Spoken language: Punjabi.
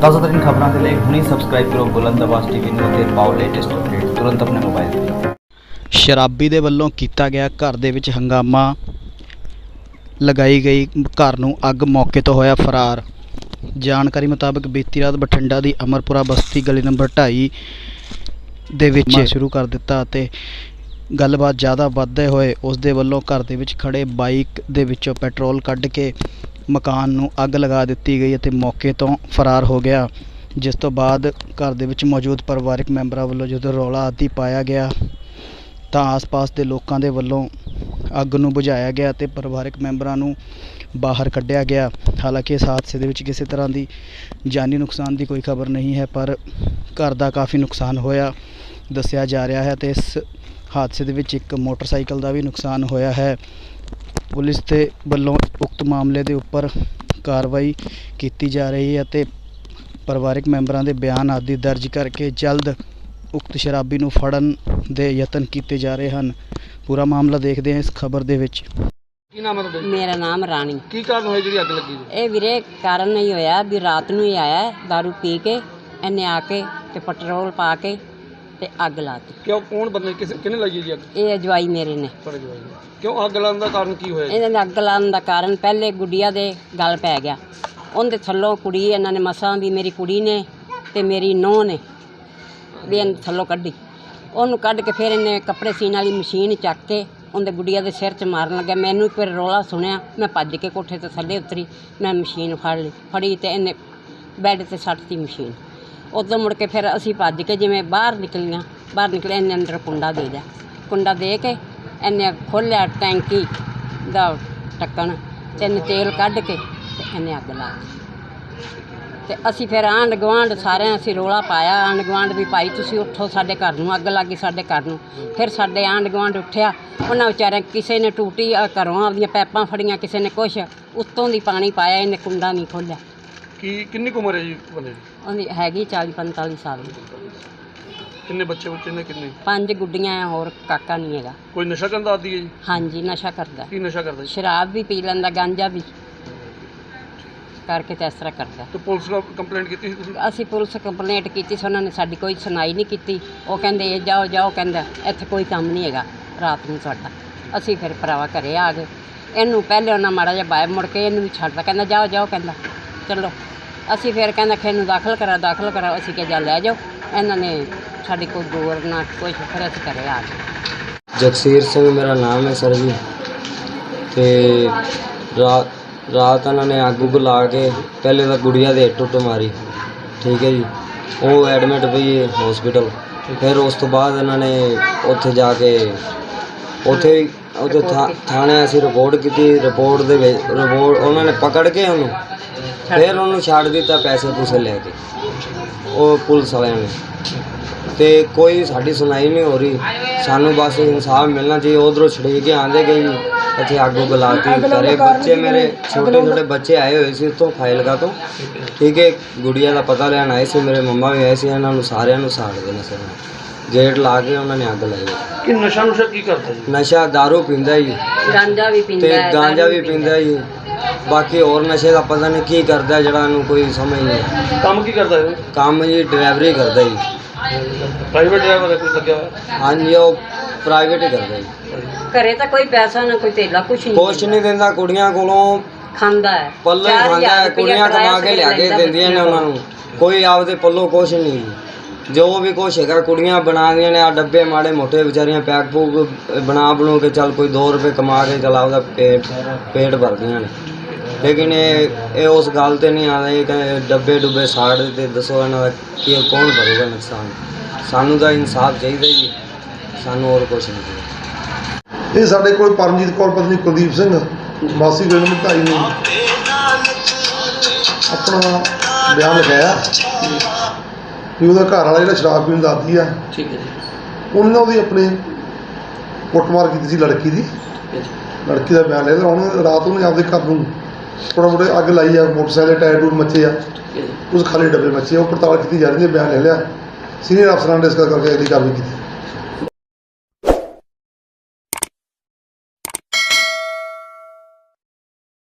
ਤਾਜ਼ਾ ਤਰੀਨ ਖਬਰਾਂ ਦੇ ਲਈ ਹੁਣੇ ਸਬਸਕ੍ਰਾਈਬ ਕਰੋ ਬੁਲੰਦ ਆਵਾਜ਼ ਟੀਵੀ ਨੂੰ ਅਤੇ ਪਾਓ ਲੇਟੈਸਟ ਅਪਡੇਟ ਤੁਰੰਤ ਆਪਣੇ ਮੋਬਾਈਲ ਤੇ। ਸ਼ਰਾਬੀ ਦੇ ਵੱਲੋਂ ਕੀਤਾ ਗਿਆ ਘਰ ਦੇ ਵਿੱਚ ਹੰਗਾਮਾ ਲਗਾਈ ਗਈ ਘਰ ਨੂੰ ਅੱਗ ਮੌਕੇ ਤੋਂ ਹੋਇਆ ਫਰਾਰ। ਜਾਣਕਾਰੀ ਮੁਤਾਬਕ ਬੀਤੀ ਰਾਤ ਬਠਿੰਡਾ ਦੀ ਅਮਰਪੁਰਾ ਬਸਤੀ ਗਲੀ ਨੰਬਰ 2.5 ਦੇ ਵਿੱਚ ਸ਼ੁਰੂ ਕਰ ਦਿੱਤਾ ਅਤੇ ਗੱਲਬਾਤ ਜ਼ਿਆਦਾ ਵੱਧਦੇ ਹੋਏ ਉਸ ਦੇ ਵੱਲੋਂ ਘਰ ਦੇ ਵਿੱਚ ਖੜੇ ਬਾਈਕ ਦੇ ਵਿੱਚੋਂ ਪੈਟਰੋਲ ਕੱਢ ਕੇ ਮਕਾਨ ਨੂੰ ਅੱਗ ਲਗਾ ਦਿੱਤੀ ਗਈ ਅਤੇ ਮੌਕੇ ਤੋਂ ਫਰਾਰ ਹੋ ਗਿਆ, ਜਿਸ ਤੋਂ ਬਾਅਦ ਘਰ ਦੇ ਵਿੱਚ ਮੌਜੂਦ ਪਰਿਵਾਰਕ ਮੈਂਬਰਾਂ ਵੱਲੋਂ ਜਦੋਂ ਰੌਲਾ ਆਦਿ ਪਾਇਆ ਗਿਆ, ਤਾਂ ਆਸ-ਪਾਸ ਦੇ ਲੋਕਾਂ ਦੇ ਵੱਲੋਂ ਅੱਗ ਨੂੰ ਬੁਝਾਇਆ ਗਿਆ ਅਤੇ ਪਰਿਵਾਰਕ ਮੈਂਬਰਾਂ ਨੂੰ ਬਾਹਰ ਕੱਢਿਆ ਗਿਆ। ਹਾਲਾਂਕਿ ਇਸ ਹਾਦਸੇ ਦੇ ਵਿੱਚ ਕਿਸੇ ਤਰ੍ਹਾਂ ਦੀ ਜਾਨੀ ਨੁਕਸਾਨ ਦੀ ਕੋਈ ਖਬਰ ਨਹੀਂ ਹੈ, ਪਰ ਘਰ ਦਾ ਕਾਫੀ ਨੁਕਸਾਨ ਹੋਇਆ ਦੱਸਿਆ ਜਾ ਰਿਹਾ ਹੈ ਤੇ ਇਸ ਹਾਦਸੇ ਦੇ ਵਿੱਚ ਇੱਕ ਮੋਟਰਸਾਈਕਲ ਦਾ ਵੀ ਨੁਕਸਾਨ ਹੋਇਆ ਹੈ। ਪੁਲਿਸ ਦੇ ਵੱਲੋਂ ਉਕਤ ਮਾਮਲੇ ਦੇ ਉੱਪਰ ਕਾਰਵਾਈ ਕੀਤੀ ਜਾ ਰਹੀ ਹੈ ਤੇ ਪਰਿਵਾਰਕ ਮੈਂਬਰਾਂ ਦੇ ਬਿਆਨ ਆਦਿ ਦਰਜ ਕਰਕੇ ਜਲਦ ਉਕਤ ਸ਼ਰਾਬੀ ਨੂੰ ਫੜਨ ਦੇ ਯਤਨ ਕੀਤੇ ਜਾ ਰਹੇ ਹਨ। ਪੂਰਾ ਮਾਮਲਾ ਦੇਖਦੇ ਹਾਂ ਇਸ ਖਬਰ ਦੇ ਵਿੱਚ। ਕੀ ਨਾਮ ਹੈ ਤੁਹਾਡਾ? ਮੇਰਾ ਨਾਮ ਰਾਣੀ। ਕੀ ਕਾਰਨ ਹੋਇਆ ਜਿਹੜੀ ਅੱਗ ਲੱਗੀ ਜੀ ਇਹ ਵੀਰੇ ਕਾਰਨ ਨਹੀਂ ਹੋਇਆ ਵੀ ਰਾਤ ਨੂੰ ਹੀ ਆਇਆ ਹੈ, दारू ਪੀ ਕੇ ਇਹਨੇ ਆ ਕੇ ਤੇ ਪੈਟਰੋਲ ਪਾ ਕੇ ਤੇ ਅੱਗ ਲਾਤੀ ਕਿਉਂ ਕੌਣ ਬੰਦੇ ਕਿਸ ਕਿਹਨੇ ਲਾਈ ਹੈ ਜੀ ਅੱਗ? ਇਹ ਅਜਵਾਈ ਮੇਰੇ ਨੇ। ਤੁਹਾਡੇ ਜਵਾਈ ਨੇ। ਕਿਉਂ ਅੱਗ ਲਾਉਣ ਦਾ ਕਾਰਨ ਕੀ ਹੋਇਆ ਜੀ? ਇਹਨਾਂ ਨੇ ਅੱਗ ਲਾਉਣ ਦਾ ਕਾਰਨ ਪਹਿਲੇ ਗੁੱਡੀਆ ਦੇ ਗਲ ਪੈ ਗਿਆ। ਉਹਦੇ ਥੱਲੋਂ ਕੁੜੀ, ਇਹਨਾਂ ਨੇ ਮਸਾਂ ਵੀ ਮੇਰੀ ਕੁੜੀ ਨੇ ਤੇ ਮੇਰੀ ਨੂੰਹ ਨੇ ਵੀ ਇਹਨੂੰ ਥੱਲੋਂ ਕੱਢੀ। ਉਹਨੂੰ ਕੱਢ ਕੇ ਫਿਰ ਇਹਨੇ ਕੱਪੜੇ ਸੀਣ ਵਾਲੀ ਮਸ਼ੀਨ ਚੱਕ ਕੇ ਉਹਦੇ ਗੁੱਡੀਆ ਦੇ ਸਿਰ 'ਚ ਮਾਰਨ ਲੱਗਿਆ। ਮੈਨੂੰ ਵਾਰ ਰੋਲਾ ਸੁਣਿਆ, ਮੈਂ ਭੱਜ ਕੇ ਕੋਠੇ ਤੋਂ ਥੱਲੇ ਉਤਰੀ, ਮੈਂ ਮਸ਼ੀਨ ਫੜ ਲਈ, ਫੜੀ ਤੇ ਇਹਨੇ ਬੈੱਡ ਤੇ ਸੱਟਤੀ ਮਸ਼ੀਨ। ਉਦੋਂ ਮੁੜ ਕੇ ਫਿਰ ਅਸੀਂ ਭੱਜ ਕੇ ਜਿਵੇਂ ਬਾਹਰ ਨਿਕਲੀਆਂ, ਬਾਹਰ ਨਿਕਲੇ, ਇਹਨੇ ਅੰਦਰ ਕੁੰਡਾ ਦੇ ਦਿਆ ਕੁੰਡਾ ਦੇ ਕੇ ਇਹਨੇ ਖੋਲ੍ਹਿਆ ਟੈਂਕੀ ਦਾ ਢੱਕਣ ਤੇ ਇਹਨੇ ਤੇਲ ਕੱਢ ਕੇ ਤੇ ਇਹਨੇ ਅੱਗ ਲਾ ਦਿੱਤੀ। ਤੇ ਅਸੀਂ ਫਿਰ ਆਂਢ ਗੁਆਂਢ ਸਾਰਿਆਂ ਅਸੀਂ ਰੋਲਾ ਪਾਇਆ। ਆਂਢ ਗੁਆਂਢ ਵੀ ਭਾਈ ਤੁਸੀਂ ਉੱਠੋ ਸਾਡੇ ਘਰ ਨੂੰ ਅੱਗ ਲੱਗੀ ਸਾਡੇ ਘਰ ਨੂੰ। ਫਿਰ ਸਾਡੇ ਆਂਢ ਗੁਆਂਢ ਉੱਠਿਆ। ਉਹਨਾਂ ਵਿਚਾਰਿਆਂ ਕਿਸੇ ਨੇ ਟੂਟੀ ਅ, ਘਰੋਂ ਆਪਦੀਆਂ ਪੈਪਾਂ ਫੜੀਆਂ ਕਿਸੇ ਨੇ ਕੁਛ। ਉੱਤੋਂ ਦੀ ਪਾਣੀ ਪਾਇਆ ਇਹਨੇ ਕੁੰਡਾ ਨਹੀਂ ਖੋਲ੍ਹਿਆ। ਕੀ ਕਿੰਨੀ ਕੁ ਉਮਰ ਹੈ ਜੀ ਬੰਦੇ ਦੀ? ਉਹਦੀ ਹੈਗੀ 40 45 ਸਾਲ ਦੀ। ਕਿੰਨੇ ਬੱਚੇ ਬੱਚੇ ਨੇ ਕਿੰਨੇ? ਪੰਜ ਗੁੱਡੀਆਂ ਆ ਹੋਰ ਕਾਕਾ ਨਹੀਂ ਹੈਗਾ। ਕੋਈ ਨਸ਼ਾ ਕਰਨ ਦਾ ਆਦੀ ਹੈ ਜੀ? ਹਾਂਜੀ ਨਸ਼ਾ ਕਰਦਾ। ਕੀ ਨਸ਼ਾ ਕਰਦਾ ਜੀ? ਸ਼ਰਾਬ ਵੀ ਪੀ ਲੈਂਦਾ ਗਾਂਜਾ ਵੀ। ਕਰਕੇ ਤੇ ਇਸ ਤਰ੍ਹਾਂ ਕਰਦਾ। ਤੇ ਪੁਲਿਸ ਨੂੰ ਕੰਪਲੇਂਟ ਕੀਤੀ ਸੀ ਤੁਸੀਂ? ਅਸੀਂ ਪੁਲਿਸ ਕੰਪਲੇਂਟ ਕੀਤੀ ਸੀ ਉਹਨਾਂ ਨੇ ਸਾਡੀ ਕੋਈ ਸੁਣਾਈ ਨਹੀਂ ਕੀਤੀ। ਉਹ ਕਹਿੰਦੇ ਇਹ ਜਾਓ ਜਾਓ ਕਹਿੰਦਾ ਇੱਥੇ ਕੋਈ ਕੰਮ ਨਹੀਂ ਹੈਗਾ ਰਾਤ ਨੂੰ ਸਾਡਾ। ਅਸੀਂ ਫਿਰ ਭਰਾਵਾ ਘਰੇ ਆ ਗਏ। ਇਹਨੂੰ ਪਹਿਲੇ ਉਹਨਾਂ ਮਾੜਾ ਜਿਹਾ ਬਾਹਰ ਮੁੜ ਕੇ ਇਹਨੂੰ ਵੀ ਛੱਡਦਾ ਕਹਿੰਦਾ ਜਾਓ ਜਾਓ ਕਹਿੰਦਾ ਚਲੋ। ਅਸੀਂ ਫਿਰ ਕਹਿੰਦਾ ਖੇ ਨੂੰ ਦਾਖਲ ਕਰਾ ਦਾਖਲ ਕਰਾ ਅਸੀਂ ਕਿਹਾ ਜਾ ਲੈ ਜਾਓ। ਇਹਨਾਂ ਨੇ ਸਾਡੀ ਕੋਈ ਗੌਰ ਨਾ ਕੁਛ ਫਿਰ ਅਸੀਂ ਘਰੇ ਆ ਗਏ ਜਗਸੀਰ ਸਿੰਘ ਮੇਰਾ ਨਾਮ ਹੈ ਸਰ ਜੀ। ਤੇ ਰਾਤ ਰਾਤ ਇਹਨਾਂ ਨੇ ਅੱਗ ਉੱਗ ਲਾ ਕੇ ਪਹਿਲੇ ਤਾਂ ਗੁੜੀਆ ਦੇ ਟੁੱਟ ਮਾਰੀ। ਠੀਕ ਹੈ ਜੀ। ਉਹ ਐਡਮਿਟ ਪਈ ਹੈ ਹਸਪੀਟਲ ਫਿਰ ਉਸ ਤੋਂ ਬਾਅਦ ਇਹਨਾਂ ਨੇ ਉੱਥੇ ਜਾ ਕੇ ਉੱਥੇ ਵੀ- ਉੱਥੇ ਥਾ- ਥਾਣੇ ਅਸੀਂ ਰਿਪੋਰਟ ਕੀਤੀ। ਰਿਪੋਰਟ ਦੇ ਵਿੱਚ ਰਿਪੋਰਟ ਉਹਨਾਂ ਨੇ ਪਕੜ ਕੇ ਉਹਨੂੰ। ਫਿਰ ਉਹਨੂੰ ਛੱਡ ਦਿੱਤਾ ਪੈਸੇ ਪੂਸੇ ਲੈ ਕੇ। ਉਹ ਪੁਲਿਸ ਵਾਲਿਆਂ ਨੇ। ਤੇ ਕੋਈ ਸਾਡੀ ਸੁਣਾਈ ਨਹੀਂ ਹੋ ਰਹੀ। ਸਾਨੂੰ ਬਸ ਇਨਸਾਫ ਮਿਲਣਾ ਚਾਹੀਏ ਉਧਰੋਂ ਛੜੇ ਕੇ ਆਂਦੇ ਗਏ ਜੀ। ਇੱਥੇ ਅੱਗ ਉੱਗ ਲਾਤੀ ਘਰੇ ਬੱਚੇ ਮੇਰੇ ਛੋਟੇ ਛੋਟੇ ਬੱਚੇ ਆਏ ਹੋਏ ਸੀ ਉੱਥੋਂ ਫਾਈਲਗਾ ਤੋਂ। ਠੀਕ ਹੈ ਗੁੜੀਆ ਦਾ ਪਤਾ ਲੈਣ ਆਏ ਸੀ। ਮੇਰੇ ਮੰਮਾ ਵੀ ਆਏ ਸੀ। ਇਹਨਾਂ ਨੂੰ ਸਾਰਿਆਂ ਨੂੰ ਸਾੜ ਦੇਣਾ ਸੀ ਗੇਟ ਲਾ ਕੇ ਉਹਨਾਂ ਨੇ ਅੱਗ ਲਾਈ। ਕਿ ਨਸ਼ਾ ਨੁਸ਼ਾ ਕੀ ਕਰਦਾ ਜੀ? ਨਸ਼ਾ दारू ਪੀਂਦਾ ਜੀ। ਗਾਂਜਾ ਵੀ ਪੀਂਦਾ ਤੇ ਹੈ ਗਾਂਜਾ ਵੀ ਪੀਂਦਾ। ਜੀ। ਬਾਕੀ ਹੋਰ ਨਸ਼ੇ ਦਾ ਪਤਾ ਨਹੀਂ ਕੀ ਕਰਦਾ ਜਿਹੜਾ ਇਹਨੂੰ ਕੋਈ ਸਮਝ ਨਹੀਂ ਕੰਮ ਕੀ ਕਰਦਾ ਹੈ ਕੰਮ ਜੀ ਡਰਾਈਵਰੀ ਕਰਦਾ ਜੀ। ਪ੍ਰਾਈਵੇਟ ਡਰਾਈਵਰ ਹੈ ਕੋਈ ਲੱਗਿਆ ਹੋਇਆ? ਹਾਂਜੀ ਉਹ ਪ੍ਰਾਈਵੇਟ ਹੀ ਕਰਦਾ ਜੀ। ਘਰੇ ਤਾਂ ਕੋਈ ਪੈਸਾ ਨਾ ਕੋਈ ਤੇਲਾ ਕੁਛ ਨਹੀਂ ਕੁਛ ਨਹੀਂ ਦਿੰਦਾ ਕੁੜੀਆਂ ਕੋਲੋਂ ਖਾਂਦਾ ਹੈ। ਪੱਲੇ ਚਾਰ ਖਾਂਦਾ ਹੈ ਰੁਪਇਆ ਕੁੜੀਆਂ ਕਿਰਾਇਆ ਕਮਾ ਕੇ ਲਿਆ ਕੇ ਦਿੰਦੀਆਂ ਨੇ ਉਹਨਾਂ ਨੂੰ। ਕੋਈ ਆਪਦੇ ਪੱਲੋਂ ਕੁਛ ਨਹੀਂ ਜੋ। ਜੋ ਵੀ ਕੁਛ ਹੈਗਾ, ਕੁੜੀਆਂ ਬਣਾ ਬਣਾਉਂਦੀਆਂ ਨੇ ਆ ਡੱਬੇ ਮਾੜੇ ਮੋਟੇ ਵਿਚਾਰੀਆਂ ਪੈਕ ਪੂਕ ਬਣਾ ਬਣੂ ਕੇ ਚੱਲ ਕੋਈ 2 ਰੁਪਏ ਕਮਾ ਕੇ ਚਲਾ ਉਹਦਾ ਪੇਟ ਪੇਟ ਭਰਦੀਆਂ ਨੇ। ਲੇਕਿਨ ਇਹ ਇਹ ਉਸ ਗੱਲ ਤੇ ਨਹੀਂ ਆਉਂਦਾ ਇਹ ਡੱਬੇ ਡੁੱਬੇ ਸਾੜ ਦਿੱਤੇ, ਦੱਸੋ ਇਹਨਾਂ ਦਾ ਕੀ, ਕੌਣ ਭਰੂਗਾ ਨੁਕਸਾਨ? ਸਾਨੂੰ ਤਾਂ ਇਨਸਾਫ ਚਾਹੀਦਾ ਜੀ ਸਾਨੂੰ ਹੋਰ ਕੁਛ ਨਹੀਂ ਚਾਹੀਦਾ। ਇਹ ਸਾਡੇ ਕੋਲ ਪਰਮਜੀਤ ਕੌਰ ਪਤਨੀ ਕੁਲਦੀਪ ਸਿੰਘ ਵਾਸੀ ਗ੍ਰਹਿ ਨੰਬਰ ਨੇ। ਆਪਣਾ ਬਿਆਨ ਲਿਖਾਇਆ ਵੀ ਉਹਦਾ ਘਰ ਵਾਲਾ ਜਿਹੜਾ ਸ਼ਰਾਬ ਪੀਣ ਦਾ ਆਦੀ ਆ ਠੀਕ ਹੈ ਜੀ। ਉਹਨੇ ਨਾ ਉਹਦੀ ਆਪਣੀ ਕੁੱਟਮਾਰ ਕੀਤੀ ਸੀ ਲੜਕੀ ਦੀ। ਲੜਕੀ ਦਾ ਬਿਆਨ ਲਿਆ ਤੇ ਉਹਨੇ ਰਾਤ ਉਹਨੇ ਆਪਦੇ ਘਰ ਨੂੰ ਥੋੜਾ ਥੋੜਾ ਅੱਗ ਲਾਈ ਆ ਮੋਟਰਸਾਈਕਲ ਟਾਇਰ ਟੂਰ ਮੱਚੇ ਆ। ਉਸ ਖਾਲੀ ਡੱਬੇ ਮੱਚੇ ਉਹ ਪੜਤਾਲ ਕੀਤੀ ਜਾ ਰਹੀ ਹੈ ਬਿਆਨ ਲੈ ਲਿਆ। ਸੀਨੀਅਰ ਅਫਸਰਾਂ ਨੇ ਇਸ ਕਰਕੇ ਅਗਲੀ ਕਾਰਵਾਈ ਕੀਤੀ।